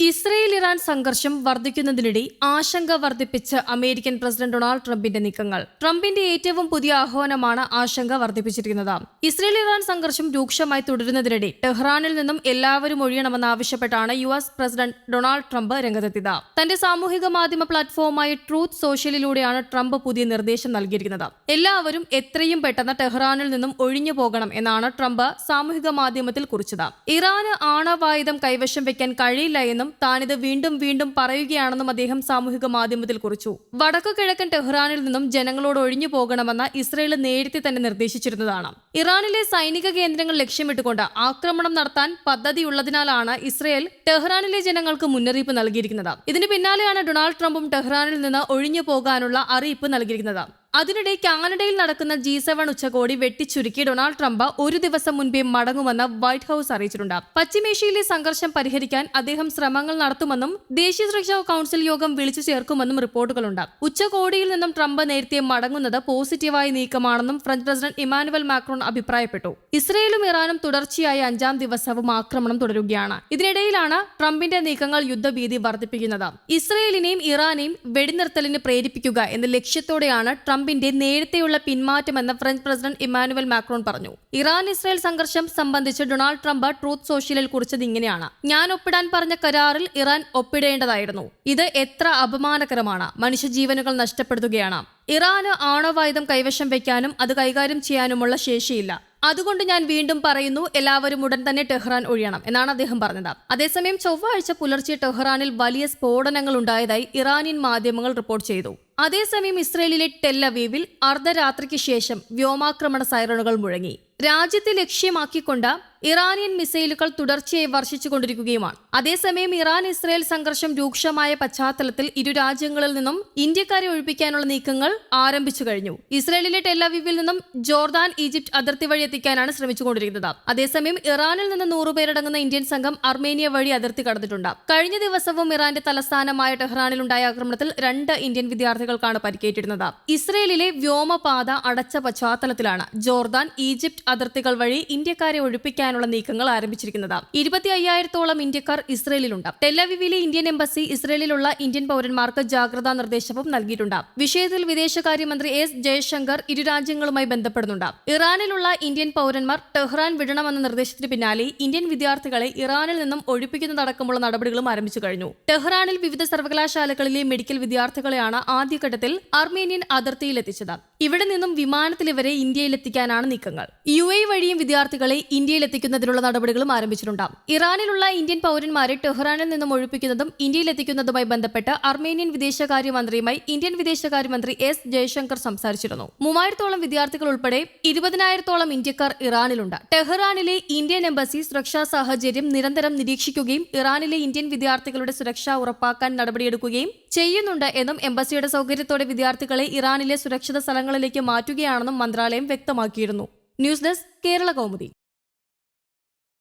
Israel Iran സംഘർഷം വർദ്ധിക്കുന്നതിനിടെ ആശങ്ക വർദ്ധിപ്പിച്ച് അമേരിക്കൻ പ്രസിഡന്റ് ഡൊണാൾഡ് ട്രംപിന്റെ നീക്കങ്ങൾ. ട്രംപിന്റെ ഏറ്റവും പുതിയ ആഹ്വാനമാണ് ആശങ്ക വർദ്ധിപ്പിച്ചിരിക്കുന്നത്. ഇസ്രയേൽ ഇറാൻ സംഘർഷം രൂക്ഷമായി തുടരുന്നതിനിടെ ടെഹ്റാനിൽ നിന്നും എല്ലാവരും ഒഴിയണമെന്നാവശ്യപ്പെട്ടാണ് U S president Donald Trump രംഗത്തെത്തിയത്. തന്റെ സാമൂഹിക മാധ്യമ പ്ലാറ്റ്ഫോമായ ട്രൂത്ത് സോഷ്യലിലൂടെയാണ് ട്രംപ് പുതിയ നിർദ്ദേശം നൽകിയിരിക്കുന്നത്. എല്ലാവരും എത്രയും പെട്ടെന്ന് ടെഹ്റാനിൽ നിന്നും ഒഴിഞ്ഞു പോകണം എന്നാണ് ട്രംപ് സാമൂഹിക മാധ്യമത്തിൽ കുറിച്ചത്. ഇറാന് ആണവായുധം കൈവശം വെക്കാൻ കഴിയില്ല എന്നും താനിത് വീണ്ടും വീണ്ടും പറയുകയാണെന്നും അദ്ദേഹം സാമൂഹിക മാധ്യമത്തിൽ കുറിച്ചു. വടക്കു കിഴക്കൻ ടെഹ്റാനിൽ നിന്നും ജനങ്ങളോട് ഒഴിഞ്ഞു പോകണമെന്ന് ഇസ്രയേൽ നേരത്തെ തന്നെ നിർദ്ദേശിച്ചിരുന്നതാണ്. ഇറാനിലെ സൈനിക കേന്ദ്രങ്ങൾ ലക്ഷ്യമിട്ടുകൊണ്ട് ആക്രമണം നടത്താൻ പദ്ധതിയുള്ളതിനാലാണ് ഇസ്രയേൽ ടെഹ്റാനിലെ ജനങ്ങൾക്ക് മുന്നറിയിപ്പ് നൽകിയിരിക്കുന്നത്. ഇതിന് പിന്നാലെയാണ് ഡൊണാൾഡ് ട്രംപും ടെഹ്റാനിൽ നിന്ന് ഒഴിഞ്ഞു പോകാനുള്ള അറിയിപ്പ് നൽകിയിരിക്കുന്നത്. അതിനിടെ കാനഡയിൽ നടക്കുന്ന ജി സെവൻ ഉച്ചകോടി വെട്ടിച്ചുരുക്കി ഡൊണാൾഡ് ട്രംപ് ഒരു ദിവസം മുൻപേ മടങ്ങുമെന്ന് വൈറ്റ് ഹൌസ് അറിയിച്ചിട്ടുണ്ട്. പശ്ചിമേഷ്യയിലെ സംഘർഷം പരിഹരിക്കാൻ അദ്ദേഹം ശ്രമങ്ങൾ നടത്തുമെന്നും ദേശീയ സുരക്ഷാ കൌൺസിൽ യോഗം വിളിച്ചു ചേർക്കുമെന്നും റിപ്പോർട്ടുകളുണ്ട്. ഉച്ചകോടിയിൽ നിന്നും ട്രംപ് നേരത്തെ മടങ്ങുന്നത് പോസിറ്റീവായ നീക്കമാണെന്നും ഫ്രഞ്ച് പ്രസിഡന്റ് ഇമാനുവൽ മാക്രോൺ അഭിപ്രായപ്പെട്ടു. ഇസ്രയേലും ഇറാനും തുടർച്ചയായ അഞ്ചാം ദിവസവും ആക്രമണം തുടരുകയാണ്. ഇതിനിടയിലാണ് ട്രംപിന്റെ നീക്കങ്ങൾ യുദ്ധഭീതി വർദ്ധിപ്പിക്കുന്നത്. ഇസ്രയേലിനെയും ഇറാനെയും വെടിനിർത്തലിന് പ്രേരിപ്പിക്കുക എന്ന ലക്ഷ്യത്തോടെയാണ് ട്രംപിന്റെ നേരത്തെയുള്ള പിന്മാറ്റമെന്ന് ഫ്രഞ്ച് പ്രസിഡന്റ് ഇമ്മാനുവൽ മാക്രോൺ പറഞ്ഞു. ഇറാൻ ഇസ്രായേൽ സംഘർഷം സംബന്ധിച്ച് ഡൊണാൾഡ് ട്രംപ് ട്രൂത്ത് സോഷ്യലിൽ കുറിച്ചത് ഇങ്ങനെയാണ്. ഞാൻ ഒപ്പിടാൻ പറഞ്ഞ കരാറിൽ ഇറാൻ ഒപ്പിടേണ്ടതായിരുന്നു. ഇത് എത്ര അപമാനകരമാണ്. മനുഷ്യജീവനുകൾ നഷ്ടപ്പെടുത്തുകയാണ്. ഇറാന് ആണവായുധം കൈവശം വെക്കാനും അത് കൈകാര്യം ചെയ്യാനുമുള്ള ശേഷിയില്ല. അതുകൊണ്ട് ഞാൻ വീണ്ടും പറയുന്നു എല്ലാവരും ഉടൻ തന്നെ ടെഹ്റാൻ ഒഴിയണം എന്നാണ് അദ്ദേഹം പറഞ്ഞത്. അതേസമയം ചൊവ്വാഴ്ച പുലർച്ചെ ടെഹ്റാനിൽ വലിയ സ്ഫോടനങ്ങൾ ഉണ്ടായതായി ഇറാനിയൻ മാധ്യമങ്ങൾ റിപ്പോർട്ട് ചെയ്തു. അതേസമയം ഇസ്രയേലിലെ ടെല്ലവീവിൽ അർദ്ധരാത്രിക്ക് ശേഷം വ്യോമാക്രമണ സൈറണുകൾ മുഴങ്ങി. രാജ്യത്തെ ലക്ഷ്യമാക്കിക്കൊണ്ട് ഇറാനിയൻ മിസൈലുകൾ തുടർച്ചയായി വർഷിച്ചുകൊണ്ടിരിക്കുകയുമാണ്. അതേസമയം ഇറാൻ ഇസ്രായേൽ സംഘർഷം രൂക്ഷമായ പശ്ചാത്തലത്തിൽ ഇരു രാജ്യങ്ങളിൽ നിന്നും ഇന്ത്യക്കാരെ ഒഴിപ്പിക്കാനുള്ള നീക്കങ്ങൾ ആരംഭിച്ചു കഴിഞ്ഞു. ഇസ്രായേലിലെ ടെല്ലവീവിൽ നിന്നും ജോർദാൻ ഈജിപ്ത് അതിർത്തി വഴി എത്തിക്കാനാണ് ശ്രമിച്ചുകൊണ്ടിരിക്കുന്നത്. അതേസമയം ഇറാനിൽ നിന്ന് നൂറുപേരടങ്ങുന്ന ഇന്ത്യൻ സംഘം അർമേനിയ വഴി അതിർത്തി കടന്നിട്ടുണ്ട്. കഴിഞ്ഞ ദിവസവും ഇറാന്റെ തലസ്ഥാനമായ ടെഹ്റാനിൽ ഉണ്ടായ ആക്രമണത്തിൽ രണ്ട് ഇന്ത്യൻ വിദ്യാർത്ഥികൾക്കാണ് പരിക്കേറ്റിരുന്നത്. ഇസ്രയേലിലെ വ്യോമപാത അടച്ച പശ്ചാത്തലത്തിലാണ് ജോർദാൻ ഈജിപ്ത് അതിർത്തികൾ വഴി ഇന്ത്യക്കാരെ ഒഴിപ്പിക്കാനുള്ള നീക്കങ്ങൾ ആരംഭിച്ചിരിക്കുന്നത്. ഇരുപത്തി അയ്യായിരത്തോളം ഇന്ത്യക്കാർ ഇസ്രയേലിലുണ്ട്. ടെല്ലവിവിലെ ഇന്ത്യൻ എംബസി ഇസ്രയേലിലുള്ള ഇന്ത്യൻ പൗരന്മാർക്ക് ജാഗ്രതാ നിർദ്ദേശവും നൽകിയിട്ടുണ്ട്. വിഷയത്തിൽ വിദേശകാര്യമന്ത്രി എസ് ജയശങ്കർ ഇരു രാജ്യങ്ങളുമായി ബന്ധപ്പെടുന്നുണ്ട്. ഇറാനിലുള്ള ഇന്ത്യൻ പൗരന്മാർ ടെഹ്റാൻ വിടണമെന്ന നിർദ്ദേശത്തിന് പിന്നാലെ ഇന്ത്യൻ വിദ്യാർത്ഥികളെ ഇറാനിൽ നിന്നും ഒഴിപ്പിക്കുന്നതടക്കമുള്ള നടപടികളും ആരംഭിച്ചു കഴിഞ്ഞു. ടെഹ്റാനിൽ വിവിധ സർവകലാശാലകളിലെ മെഡിക്കൽ വിദ്യാർത്ഥികളെയാണ് ആദ്യഘട്ടത്തിൽ അർമേനിയൻ അതിർത്തിയിലെത്തിച്ചത്. ഇവിടെ നിന്നും വിമാനത്തിൽ ഇവരെ ഇന്ത്യയിലെത്തിക്കാനാണ് നീക്കങ്ങൾ. യു എ വഴിയും വിദ്യാർത്ഥികളെ ഇന്ത്യയിലെത്തിക്കുന്നതിനുള്ള നടപടികളും ആരംഭിച്ചിട്ടുണ്ട് ഇറാനിലുള്ള ഇന്ത്യൻ പൗരന്മാരെ ടെഹ്റാനിൽ നിന്നും ഒഴിപ്പിക്കുന്നതും ഇന്ത്യയിലെത്തിക്കുന്നതുമായി ബന്ധപ്പെട്ട് അർമേനിയൻ വിദേശകാര്യമന്ത്രിയുമായി ഇന്ത്യൻ വിദേശകാര്യമന്ത്രി എസ് ജയശങ്കർ സംസാരിച്ചിരുന്നു. മൂവായിരത്തോളം വിദ്യാർത്ഥികൾ ഉൾപ്പെടെ ഇരുപതിനായിരത്തോളം ഇന്ത്യക്കാർ ഇറാനിലുണ്ട്. ടെഹ്റാനിലെ ഇന്ത്യൻ എംബസി സുരക്ഷാ സാഹചര്യം നിരന്തരം നിരീക്ഷിക്കുകയും ഇറാനിലെ ഇന്ത്യൻ വിദ്യാർത്ഥികളുടെ സുരക്ഷ ഉറപ്പാക്കാൻ നടപടിയെടുക്കുകയും ചെയ്യുന്നുണ്ട് എന്നും എംബസിയുടെ സൗകര്യത്തോടെ വിദ്യാർത്ഥികളെ ഇറാനിലെ സുരക്ഷിത സ്ഥലങ്ങളിലേക്ക് മാറ്റുകയാണെന്നും മന്ത്രാലയം വ്യക്തമാക്കിയിരുന്നു. News desk Kerala Kaumudi.